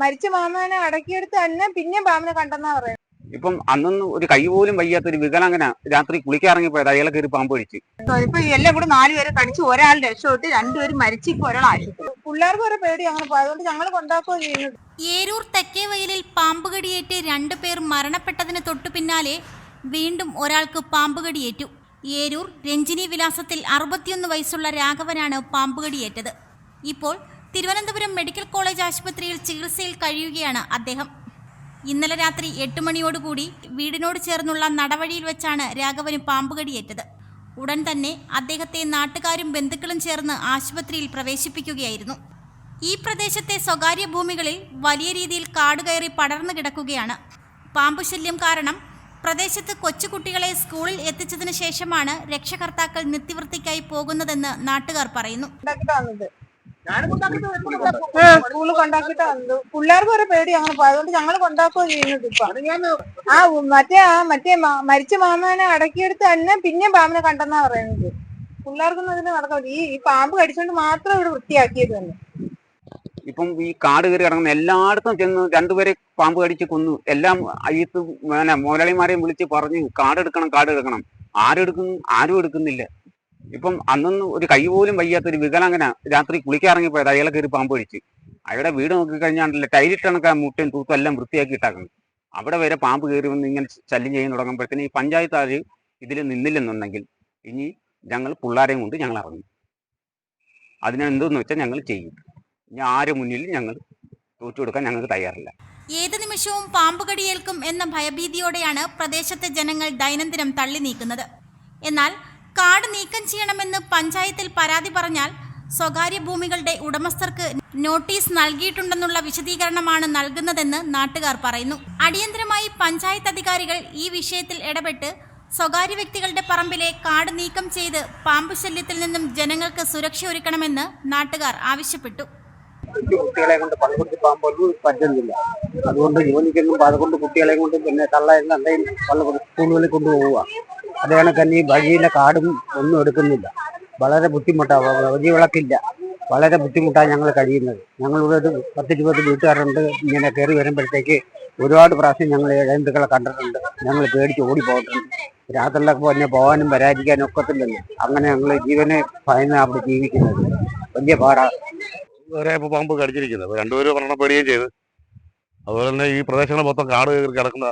മരിച്ച മാമനെ അടക്കിയെടുത്ത് തന്നെ പിന്നെ ബാമനെ കണ്ടെന്നാ പറയുന്നത്. ഇപ്പം അന്നൊന്നും ഒരു കൈ പോലും വയ്യാത്ത ഒരു വികലാംഗന രാത്രി കുളിക്കാറങ്ങിപ്പോയത് അയാളെ കയറി പാമ്പ് കഴിച്ച് ഇപ്പൊ എല്ലാം കൂടെ നാലുപേരെ കടിച്ച് ഒരാൾ രക്ഷപ്പെട്ട് രണ്ടുപേരും മരിച്ചു ഇപ്പൊ ഒരാൾ ആശുപത്രി പിള്ളേർക്ക് വരെ പേടി അങ്ങനെ പോയതുകൊണ്ട് ഞങ്ങൾ കൊണ്ടാക്കുകയോ ചെയ്യുന്നത്. ഏരൂർ തെക്കേവയലിൽ പാമ്പുകടിയേറ്റ് രണ്ടുപേർ മരണപ്പെട്ടതിന് തൊട്ടു പിന്നാലെ വീണ്ടും ഒരാൾക്ക് പാമ്പ് കടിയേറ്റു. ഏരൂർ രഞ്ജിനി വിലാസത്തിൽ അറുപത്തിയൊന്ന് വയസ്സുള്ള രാഘവനാണ് പാമ്പ് കടിയേറ്റത്. ഇപ്പോൾ തിരുവനന്തപുരം മെഡിക്കൽ കോളേജ് ആശുപത്രിയിൽ ചികിത്സയിൽ കഴിയുകയാണ് അദ്ദേഹം. ഇന്നലെ രാത്രി എട്ട് മണിയോടുകൂടി വീടിനോട് ചേർന്നുള്ള നടവഴിയിൽ വെച്ചാണ് രാഘവന് പാമ്പുകടിയേറ്റത്. ഉടൻ തന്നെ അദ്ദേഹത്തെ നാട്ടുകാരും ബന്ധുക്കളും ചേർന്ന് ആശുപത്രിയിൽ പ്രവേശിപ്പിക്കുകയായിരുന്നു. ഈ പ്രദേശത്തെ സ്വകാര്യ ഭൂമികളിൽ വലിയ രീതിയിൽ കാടുകയറി പടർന്നു കിടക്കുകയാണ്. പാമ്പുശല്യം കാരണം പ്രദേശത്ത് കൊച്ചുകുട്ടികളെ സ്കൂളിൽ എത്തിച്ചതിനു ശേഷമാണ് രക്ഷകർത്താക്കൾ നിത്യവൃത്തിക്കായി പോകുന്നതെന്ന് നാട്ടുകാർ പറയുന്നു. സ്കൂളിൽ കൊണ്ടാക്കിട്ട് പിള്ളേർക്ക് ഒരു പേടി അങ്ങനെ. അതുകൊണ്ട് ഞങ്ങൾ കൊണ്ടാക്കുകയോ ചെയ്യുന്നത് ഇപ്പൊ. ആ മറ്റേ ആ മറ്റേ മരിച്ച മാമനെ അടക്കിയെടുത്ത് തന്നെ പിന്നെ പാമ്പിനെ കണ്ടെന്നാ പറയുന്നത്. പിള്ളേർക്കൊന്നും അതിന് നടക്കില്ല ഈ ഈ പാമ്പ് കടിച്ചോണ്ട് മാത്രം ഇവിടെ വൃത്തിയാക്കിയത് തന്നെ. ഇപ്പം ഈ കാട് കയറി കിടക്കുന്ന എല്ലായിടത്തും ചെന്ന് രണ്ടുപേരെ പാമ്പ് കടിച്ച് കൊന്നു. എല്ലാം അയ്യത്ത് മോലാളിമാരെയും മുതലാളിമാരെയും വിളിച്ച് പറഞ്ഞു കാടെടുക്കണം കാടെടുക്കണം എടുക്കുന്നു ആരും എടുക്കുന്നില്ല. ഇപ്പം അന്നൊന്നും ഒരു കൈ പോലും വയ്യാത്ത ഒരു വികലാംഗന രാത്രി കുളിക്കാറങ്ങിപ്പോയത് അയാളെ കയറി പാമ്പ് കഴിച്ച് അയാളുടെ വീട് നോക്കി കഴിഞ്ഞാണ്ടല്ലേ ടൈലിട്ട് കണക്കാ മുട്ടയും തൂത്തും എല്ലാം വൃത്തിയാക്കി ഇട്ടാക്കുന്നത്. അവിടെ വരെ പാമ്പ് കയറി വന്ന് ഇങ്ങനെ ശല്യം ചെയ്യാൻ തുടങ്ങുമ്പോഴത്തേന് ഈ പഞ്ചായത്താർ ഇതിൽ നിന്നില്ലെന്നുണ്ടെങ്കിൽ ഇനി ഞങ്ങൾ പിള്ളേരെയും കൊണ്ട് ഞങ്ങൾ ഇറങ്ങും. അതിനെന്തെന്ന് വെച്ചാൽ ഞങ്ങൾ ചെയ്യും. ഇനി ആര് മുന്നിൽ ഞങ്ങൾ തോറ്റു കൊടുക്കാൻ ഞങ്ങൾക്ക് തയ്യാറില്ല. ഏത് നിമിഷവും പാമ്പ് കടിയേൽക്കും എന്ന ഭയഭീതിയോടെയാണ് പ്രദേശത്തെ ജനങ്ങൾ ദൈനംദിനം തള്ളി നീക്കുന്നത്. എന്നാൽ കാട് നീക്കം ചെയ്യണമെന്ന് പഞ്ചായത്തിൽ പരാതി പറഞ്ഞാൽ സ്വകാര്യ ഭൂമികളുടെ ഉടമസ്ഥർക്ക് നോട്ടീസ് നൽകിയിട്ടുണ്ടെന്നുള്ള വിശദീകരണമാണ് നൽകുന്നതെന്ന് നാട്ടുകാർ പറയുന്നു. അടിയന്തരമായി പഞ്ചായത്ത് അധികാരികൾ ഈ വിഷയത്തിൽ ഇടപെട്ട് സ്വകാര്യ വ്യക്തികളുടെ പറമ്പിലെ കാട് നീക്കം ചെയ്ത് പാമ്പ് ശല്യത്തിൽ നിന്നും ജനങ്ങൾക്ക് സുരക്ഷ ഒരുക്കണമെന്ന് നാട്ടുകാർ ആവശ്യപ്പെട്ടു. കുട്ടികളെ കൊണ്ട് പള്ളിക്കുട്ടി പാമ്പൊന്നും പറ്റുന്നില്ല. അതുകൊണ്ട് ജോലിക്കൊന്നും അതുകൊണ്ട് കുട്ടികളെ കൊണ്ട് പിന്നെ പള്ളിക്കുട്ടി സ്കൂളുകളിൽ കൊണ്ടുപോവുക. അത് കണക്കന്നെ ഈ വഴിയിലെ കാടും ഒന്നും എടുക്കുന്നില്ല. വളരെ ബുദ്ധിമുട്ടാണ്. വഴി വിളക്കില്ല. വളരെ ബുദ്ധിമുട്ടാണ് ഞങ്ങൾ കഴിയുന്നത്. ഞങ്ങളുടെ ഒരു പത്തിരുപത് വീട്ടുകാരുണ്ട്. ഇങ്ങനെ കയറി വരുമ്പോഴത്തേക്ക് ഒരുപാട് പ്രാവശ്യം ഞങ്ങൾ ഇഴന്തുക്കളെ കണ്ടിട്ടുണ്ട്. ഞങ്ങൾ പേടിച്ച് ഓടി പോയിട്ടുണ്ട് രാത്രിയിലൊക്കെ പിന്നെ പോകാനും വരാതിരിക്കാനും ഒക്കത്തില്ലല്ലോ. അങ്ങനെ ഞങ്ങൾ ജീവനെ ഭയന്ന് അവിടെ ജീവിക്കുന്നത്. വലിയ പാടാണ് രണ്ടുപേരും മരണപ്പെടുകയും ചെയ്ത്. അതുപോലെ തന്നെ ഈ പ്രദേശങ്ങൾ മൊത്തം കാട് കിടക്കുന്ന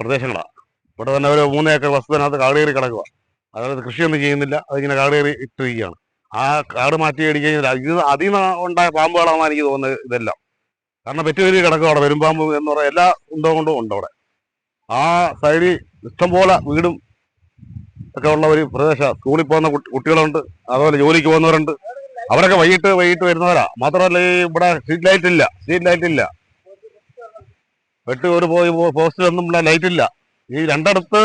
പ്രദേശങ്ങളാണ് ഇവിടെ തന്നെ ഒരു മൂന്ന് ഏക്കർ വസ്തുവിനകത്ത് കാട് കയറി കിടക്കുക അതായത് കൃഷിയൊന്നും ചെയ്യുന്നില്ല അതിങ്ങനെ കാട് കയറി ഇട്ടിരിക്കുകയാണ്. ആ കാട് മാറ്റി അടിക്കഴിഞ്ഞാൽ ഇത് അതിൽ നിന്ന് ഉണ്ടായ പാമ്പുകളാണെന്ന് എനിക്ക് തോന്നുന്നത് ഇതെല്ലാം. കാരണം പെറ്റുകരി കിടക്കുക അവിടെ പെരുമ്പാമ്പ് എന്ന് പറയുന്ന എല്ലാ ഉണ്ടോ കൊണ്ടും ഉണ്ട് അവിടെ. ആ സൈഡിൽ ഇഷ്ടംപോലെ വീടും ഒക്കെ ഉള്ള ഒരു പ്രദേശമാണ് സ്കൂളിൽ പോകുന്ന കുട്ടികളുണ്ട് അതുപോലെ ജോലിക്ക് പോകുന്നവരുണ്ട്. അവരൊക്കെ വൈകിട്ട് വൈകിട്ട് വരുന്നവരാ. മാത്രമല്ല ഈ ഇവിടെ സ്ട്രീറ്റ് ലൈറ്റ് ഇല്ല സ്ട്രീറ്റ് ലൈറ്റ് ഇല്ല. വെട്ട് ഒരു പോയി പോസ്റ്റിലൊന്നും ഇവിടെ ലൈറ്റ് ഇല്ല. ഈ രണ്ടിടത്ത്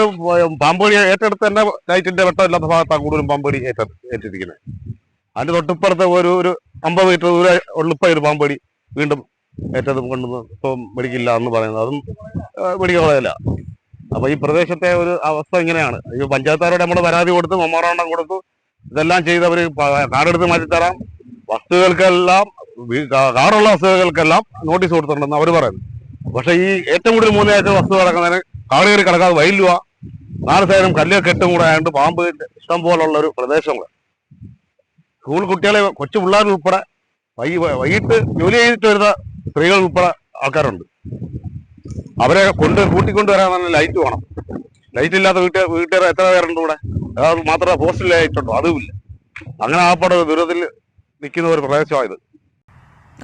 പാമ്പടി ഏറ്റെടുത്ത് തന്നെ ലൈറ്റിന്റെ വെട്ടം ഇല്ലാത്ത ഭാഗത്താണ് കൂടുതലും പാമ്പടി ഏറ്റ ഏറ്റിരിക്കുന്നത് അതിന്റെ തൊട്ടിപ്പുറത്ത് ഒരു ഒരു അമ്പത് മീറ്റർ ദൂരെ ഉള്ളിപ്പോ ഒരു പാമ്പടി വീണ്ടും ഏറ്റത് കൊണ്ട് ഇപ്പം മെഡിക്കില്ല എന്ന് പറയുന്നത്. അതും മെഡിക്കൽ അപ്പൊ ഈ പ്രദേശത്തെ ഒരു അവസ്ഥ ഇങ്ങനെയാണ്. ഈ പഞ്ചായത്താരോട് നമ്മൾ പരാതി കൊടുത്ത് മെമ്മോറാണ്ടം കൊടുത്തു ഇതെല്ലാം ചെയ്ത് അവർ പ- കാടെടുത്ത് മാറ്റിത്തരാം. വസ്തുക്കൾക്കെല്ലാം കാറുള്ള വസ്തുക്കൾക്കെല്ലാം നോട്ടീസ് കൊടുത്തിട്ടുണ്ടെന്ന് അവർ പറയുന്നു. പക്ഷേ ഈ ഏറ്റവും കൂടുതൽ മൂന്ന് വസ്തു കിടക്കുന്നതിന് കാട് കയറി കിടക്കാതെ വൈലുവ നാല് സൈഡും കല്ലേ കെട്ടും കൂടെ ആയതുകൊണ്ട് പാമ്പ് ഇഷ്ടം പോലുള്ള ഒരു പ്രദേശങ്ങൾ സ്കൂൾ കുട്ടികളെ കൊച്ചു പിള്ളേർ ഉൾപ്പെടെ വൈകിട്ട് ജോലി ചെയ്തിട്ട് വരുന്ന സ്ത്രീകൾ ഉൾപ്പെടെ ആൾക്കാരുണ്ട്. അവരെ കൊണ്ട് കൂട്ടിക്കൊണ്ട് വരാൻ തന്നെ ലൈറ്റ് വേണം. ലൈറ്റ് ഇല്ലാത്ത വീട്ടുകാർ വീട്ടുകാർ എത്ര പേരുണ്ട് ഇവിടെ? അതായത് മാത്രമേ പോസ്റ്റിൽ ഉണ്ടോ അതുമില്ല അങ്ങനെ ആപ്പാട് ദുരിതത്തിൽ നിൽക്കുന്ന ഒരു പ്രദേശമാണ് ഇത്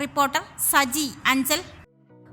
റിപ്പോർട്ടർ സജി അഞ്ചൽ.